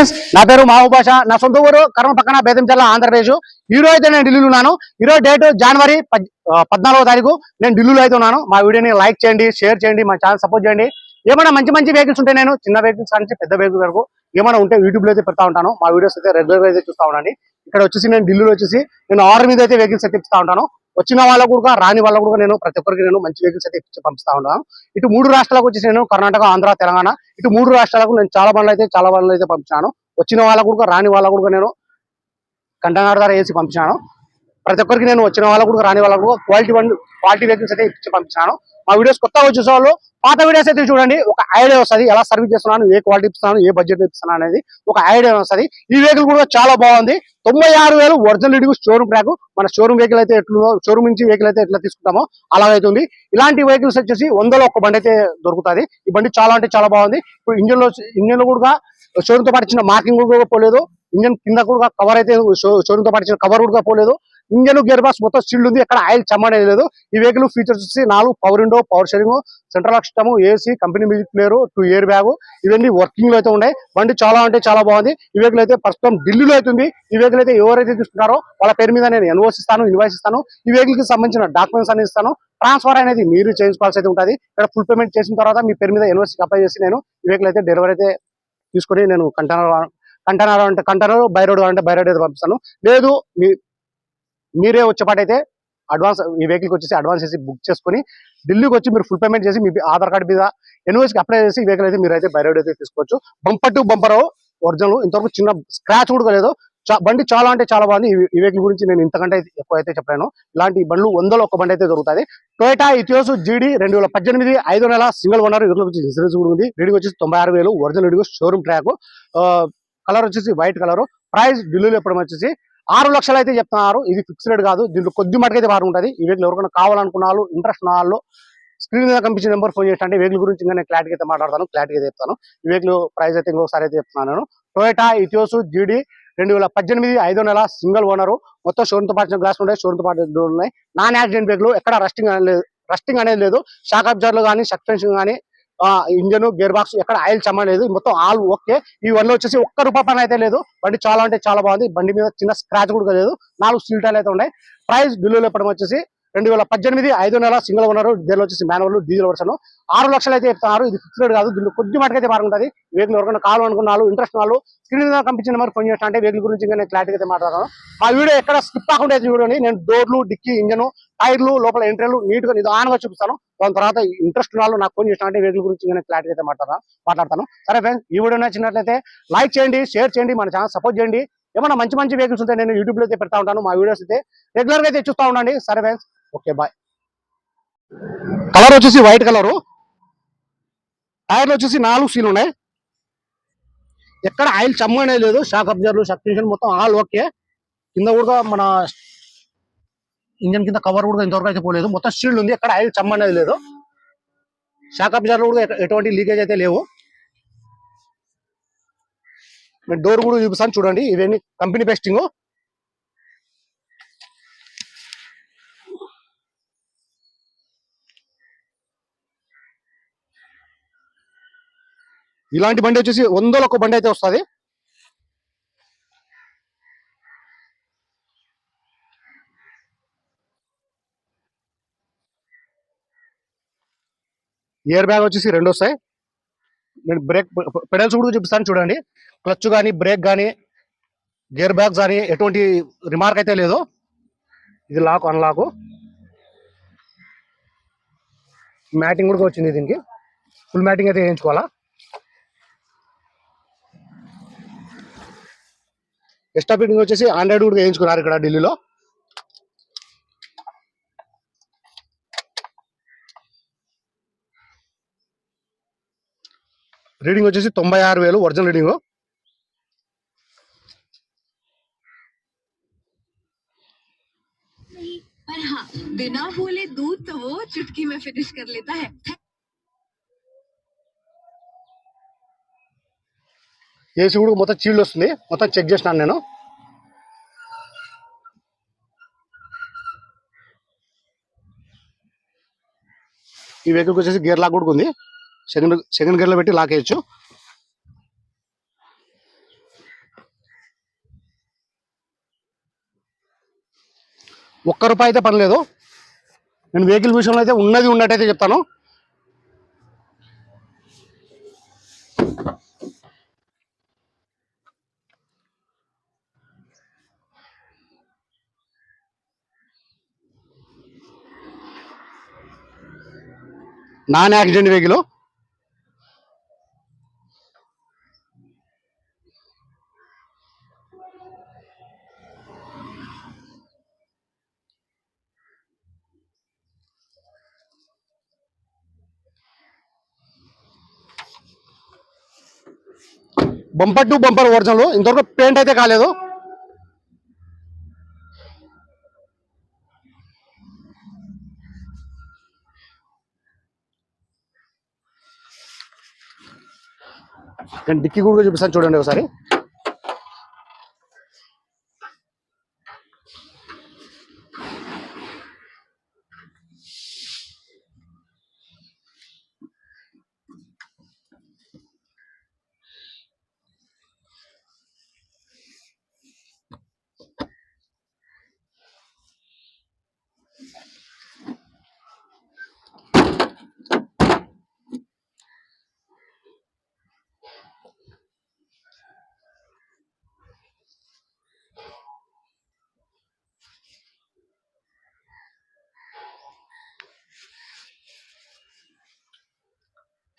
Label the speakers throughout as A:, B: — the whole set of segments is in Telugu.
A: ఫ్రెండ్స్ నా పేరు మాహు నా సొంత ఊరు కర్మ పక్కన బేదం జిల్లా ఆంధ్రప్రదేశ్. ఈ రోజు అయితే నేను ఢిల్లీలో ఉన్నాను. ఈరోజు డేట్ జనవరి పద్నాలుగో తారీఖు నేను ఢిల్లీలో అయితే ఉన్నాను. మా వీడియోని లైక్ చేయండి షేర్ చేయండి మా ఛానల్ సపోర్ట్ చేయండి. ఏమైనా మంచి మంచి వెహికల్స్ ఉంటే నేను చిన్న వెహికల్స్ నుంచి పెద్ద వెహికల్ వరకు ఏమైనా ఉంటే యూట్యూబ్లో అయితే పెడతా ఉంటాను. మా వీడియోస్ అయితే రెగ్యులర్గా అయితే చూస్తా ఉండండి. ఇక్కడ వచ్చేసి నేను ఢిల్లీలో వచ్చేసి నేను ఆర్డర్ మీద అయితే వెహికల్స్ అయితే ఇస్తా ఉంటాను. వచ్చిన వాళ్ళకు కూడా రాని వాళ్ళకు కూడా నేను ప్రతి ఒక్కరికి నేను మంచి వెహికల్స్ అయితే ఇచ్చి పంపిస్తా ఉన్నాను ఇటు మూడు రాష్ట్రాలకు వచ్చేసి నేను కర్ణాటక ఆంధ్ర తెలంగాణ ఇటు మూడు రాష్ట్రాలకు నేను చాలా బండ్లు అయితే చాలా బండ్లు అయితే పంపించాను వచ్చిన వాళ్ళకు కూడా రాని వాళ్ళకు కూడా నేను కంటైనర్ ద్వారా వేసి పంపించాను ప్రతి ఒక్కరికి నేను వచ్చిన వాళ్ళకు కూడా రాని వాళ్ళకు కూడా క్వాలిటీ బండ్ క్వాలిటీ వెహికల్స్ అయితే ఇచ్చి పంపించాను మా వీడియోస్ కొత్తగా వచ్చేసే వాళ్ళు పాత వీడియోస్ అయితే చూడండి ఒక ఐడియా వస్తుంది ఎలా సర్వీస్ చేస్తున్నాను ఏ క్వాలిటీ ఇస్తున్నాను ఏ బడ్జెట్ ఇస్తున్నాను అనేది ఒక ఐడియా వస్తుంది. ఈ వెహికల్ కూడా చాలా బాగుంది. తొంభై ఆరు వేలు ఒరిజినల్ ఇడుగు షోరూమ్ ట్రాక్ మన షోరూమ్ వెహికల్ అయితే ఎట్లుందో షోరూమ్ నుంచి వెహికల్ అయితే ఎట్లా తీసుకుంటామో అలాగైతుంది. ఇలాంటి వెహికల్స్ వచ్చేసి వందలో ఒక బండి అయితే దొరుకుతుంది. ఈ బండి చాలా అంటే చాలా బాగుంది. ఇప్పుడు ఇంజన్లో ఇంజన్ కూడా షోరూమ్తో పాటు చిన్న మార్కింగ్ కూడా పోలేదు. ఇంజన్ కింద కూడా కవర్ అయితే షోరూమ్తో పాటు చిన్న కవర్ కూడా పోలేదు. ఇంజన్ గేర్ బాక్స్ మొత్తం స్టిల్ ఉంది. ఎక్కడ ఆయిల్ చెమ్మడే లేదు. ఈ వెహికల్ ఫీచర్స్ వచ్చి నాలుగు power window power steering central system AC company music player two airbag ఇవన్నీ వర్కింగ్లో అయితే ఉన్నాయి. బండి చాలా అంటే చాలా బాగుంది. ఈ వెహికల్ అయితే ప్రస్తుతం ఢిల్లీలో అవుతుంది ఈ వెహికల్ అయితే ఎవరైతే తీసుకున్నారో వాళ్ళ పేరు మీద నేను ఎన్ఓస్ ఇస్తాను ఇన్వాయిస్ ఇస్తాను. ఈ వెహికల్కి సంబంధించిన డాక్యుమెంట్స్ అనేది ఇస్తాను. ట్రాన్స్ఫర్ అనేది మీరు చేయించుకోవాల్సి అయితే ఉంటుంది. ఇక్కడ ఫుల్ పేమెంట్ చేసిన తర్వాత మీ పేరు మీద ఎన్ఓసీకి అప్లై చేసి నేను ఈ వెహికల్ అయితే డెలివరీ అయితే తీసుకొని నేను కంటైనర్ కంటైనర్ అంటే కంటైనర్ బై రోడ్ అంటే బై రోడ్ అయితే పంపిస్తాను. లేదు మీ మీరే వచ్చేపాటైతే అడ్వాన్స్ ఈ వెహికల్కి వచ్చేసి అడ్వాన్స్ చేసి బుక్ చేసుకొని ఢిల్లీకి వచ్చి మీరు ఫుల్ పేమెంట్ చేసి మీ ఆధార్ కార్డు మీద ఎన్ఓసికి అప్లై చేసి ఈ వెహికల్ అయితే మీరు అయితే బై రోడ్ అయితే తీసుకోవచ్చు. బంపర్ టు బంపర్ ఒరిజినల్ ఇంతవరకు చిన్న స్క్రాచ్ కూడా లేదు. చా- బండి చాలా అంటే చాలా బాగుంది. ఈ- వెహికల్ గురించి నేను ఇంతకంటే అయితే ఎక్కువ అయితే చెప్పాను ఇలాంటి బండ్లు వందలో ఒక బండి అయితే దొరుకుతుంది. టొయోటా ఇథియోస్ జీడీ రెండు వేల పద్దెనిమిది ఐదు నెల సింగిల్ ఓనర్. ఇదిలో వచ్చి ఇన్సూరెన్స్ కూడా ఉంది. రెడీ వచ్చేసి తొంభై ఆరు వేలు. Original ready showroom track. Colour వచ్చేసి వైట్ కలర్. ప్రైస్ ఢిల్లీలో ఎప్పుడు వచ్చేసి ఆరు లక్షలు అయితే చెప్తున్నారు. ఇది ఫిక్స్డ్ రేట్ కాదు. దీంట్లో కొద్ది మటుకైతే బాగుంటుంది ఈ వెహికల్ ఎవరికైనా కావాలనుకున్న వాళ్ళు ఇంట్రెస్ట్ ఉన్న వాళ్ళు స్క్రీన్ మీద కనిపించిన నెంబర్ ఫోన్ చేసి అంటే వెహికల్ గురించి ఇంకా నేను క్లారిటీ అయితే మాట్లాడతాను. క్లారిటీ చెప్తాను. ఈ వెహికల్ ప్రైస్ అయితే ఇంకొకసారి అయితే చెప్తున్నాను నేను. టొయోటా ఇథియోస్ జీడీ రెండు వేల పద్దెనిమిది ఐదో నెల సింగిల్ ఓనర్ మొత్తం షోరూమ్తో పాటు గ్లాస్ ఉంటాయి షోరూమ్తో పాటు డోర్లు ఉన్నాయి. నాన్ యాక్సిడెంట్ వెహికల్ ఎక్కడ రస్టింగ్ అనేది లేదు. రస్టింగ్ అనేది లేదు. షాక్ అబ్జర్లు కానీ సస్పెన్షన్ కానీ ఇంజన్ గేర్ బాక్స్ ఎక్కడ ఆయిల్ చమ్మలేదు మొత్తం ఆల్ ఓకే. ఈ వన్ వచ్చేసి ఒక్క రూపాయి పని అయితే లేదు. బండి చాలా అంటే చాలా బాగుంది. బండి మీద చిన్న స్క్రాచ్ కూడా లేదు. నాలుగు స్టీల్ అయితే ఉన్నాయి. ప్రైస్ బిల్లులు ఇప్పటి వచ్చేసి రెండు వేల పద్దెనిమిది ఐదు నెల సింగిల్ ఉన్నారు దీనిలో వచ్చేసి మాన్యువల్ డీజిల్ వర్షన్ ఆరు లక్షలు అయితే చెప్తున్నారు. ఇది ఫిక్స్డ్ కాదు. దీంట్లో కొద్ది మటుకైతే బాగుంటుంది. వేగులు ఎవరికైనా కాలు అనుకున్నారు ఇంట్రెస్ట్ వాళ్ళు స్క్రీన్ మీద కంపించిన మరి ఫోన్ చేస్తా అంటే వెహికల్ గురించి ఇంకా నేను క్లారిటీ అయితే మాట్లాడతాను మా వీడియో ఎక్కడ స్కిప్ కాకుండా వీడియోని నేను డోర్లు డిక్కీ ఇంజన్ టైర్లు లోపల ఎంట్రీలు నీట్గా నిదానంగా చూపిస్తాను. దాని తర్వాత ఇంట్రెస్ట్ వాళ్ళు నాకు ఫోన్ చేసిన అంటే వెహికల్ గురించి నేను క్లారిటీ అయితే మాట్లాడతాను మాట్లాడతాను. సరే ఫ్రెండ్స్ ఈ వీడియో నచ్చినట్లయితే లైక్ చేయండి షేర్ చేయండి మన ఛానల్ సపోర్ట్ చేయండి. ఏమైనా మంచి మంచి వెహికల్స్ ఉంటే నేను యూట్యూబ్లో అయితే పెడతా ఉంటాను. మా వీడియోస్ అయితే రెగ్యులర్గా అయితే చూస్తూ ఉండండి. సరే ఫ్రెండ్స్ ఓకే బాయ్ కలర్ వచ్చేసి వైట్ కలరు టైర్లు వచ్చేసి నాలుగు సీలు ఉన్నాయి. ఎక్కడ ఆయిల్ చమ్మనే లేదు. షాక్ అబ్జర్వ్ సస్పెన్షన్ మొత్తం ఆల్ ఓకే కింద కూడా మన ఇంజన్ కింద కవర్ కూడా ఇంతవరకు అయితే పోలేదు. మొత్తం స్టీల్ ఉంది. ఎక్కడ ఆయిల్ చమ్మనేది లేదు. షాక్ అబ్జర్వ్ కూడా ఎటువంటి లీకేజ్ అయితే లేవు. నేను డోర్ కూడా చూపిస్తాను చూడండి. ఇవన్నీ కంపెనీ పేస్టింగ్ ఇలాంటి బండి వచ్చేసి వందలు ఒక బండి అయితే వస్తుంది. ఇయర్ బ్యాగ్ వచ్చేసి రెండు వస్తాయి. నేను బ్రేక్ పెడల్స్ కూడా చూపిస్తాను చూడండి. క్లచ్ కానీ బ్రేక్ కానీ గేర్ బ్యాగ్స్ కానీ ఎటువంటి రిమార్క్ అయితే లేదు. ఇది లాక్ అన్లాక్ మ్యాటింగ్ కూడా వచ్చింది దీనికి. ఫుల్ మ్యాటింగ్ అయితే వేయించుకోవాలా? ఎక్స్ట్రా ఫిట్టింగ్ వచ్చేసి ఆండ్రాయిడ్ కూడా వేయించుకున్నారు ఇక్కడ ఢిల్లీలో రీడింగ్ వచ్చేసి తొంభై ఆరు వేలు ఒరిజినల్ రీడింగ్
B: पर हाँ बिना बोले दूध तो वो चुटकी में फिनिश कर लेता है
A: ఏసీ కూడా మొత్తం చీళ్ళు వస్తుంది. మొత్తం చెక్ చేసినాను నేను. ఈ వెహికల్కి వచ్చేసి గేర్ లాక్ కూడా ఉంది. సెకండ్ సెకండ్ గేర్లో పెట్టి లాక్ వేయచ్చు. ఒక్క రూపాయి అయితే పనిలేదు నేను వెహికల్ విషయంలో అయితే ఉన్నది ఉన్నట్టయితే చెప్తాను. Non accident vehicle. Bumper to bumper original ఇంతవరకు పెయింట్ అయితే కాలేదు. నేను డిక్కీ కూడా చూపిస్తాను చూడండి ఒకసారి.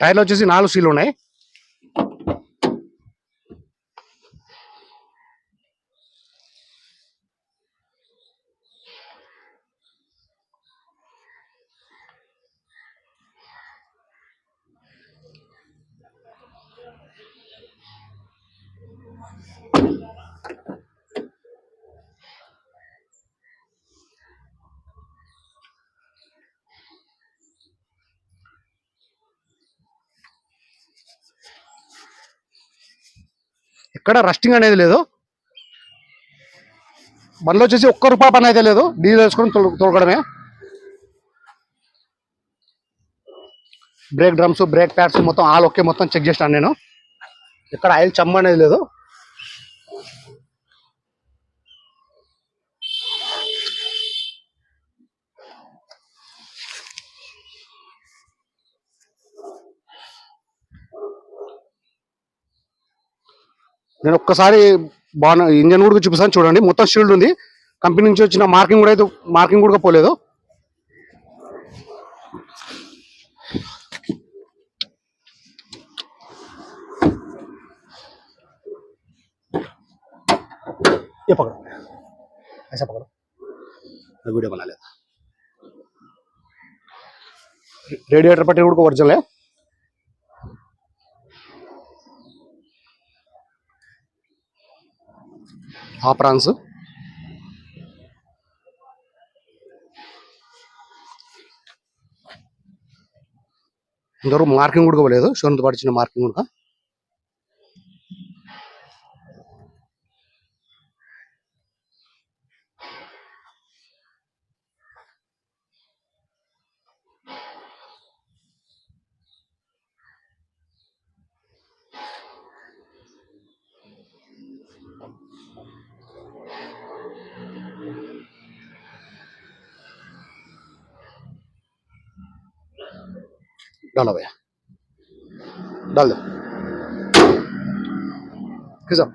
A: టైర్లు వచ్చేసి నాలుగు సీలు ఉన్నాయి. ఎక్కడ రస్టింగ్ అనేది లేదు. బండ్లో వచ్చేసి ఒక్క రూపాయి పని అయితే లేదు. డీజిల్ వేసుకొని తొలగడమే. బ్రేక్ డ్రమ్స్ బ్రేక్ ప్యాడ్స్ మొత్తం ఆల్ ఒకే మొత్తం చెక్ చేసినాను నేను. ఇక్కడ ఆయిల్ చమ్మ అనేది లేదు. నేను ఒక్కసారి బాగా ఇంజన్ కూడా చూపిస్తాను చూడండి మొత్తం షీల్డ్ ఉంది కంపెనీ నుంచి వచ్చిన మార్కింగ్ కూడా అయితే మార్కింగ్ కూడా పోలేదు ये पकड़ो ऐसा पकड़ो मैं वीडियो बना लेता रेडिएटर पट्टी को ओरिजिनल है ఆ ప్రాన్స్. ఇంతవరకు మార్కింగ్ కూడా ఇవ్వలేదు. షోన్తో పాటు చిన్న మార్కింగ్ కూడా. डालो भैया। डाल दो। खिंचाओ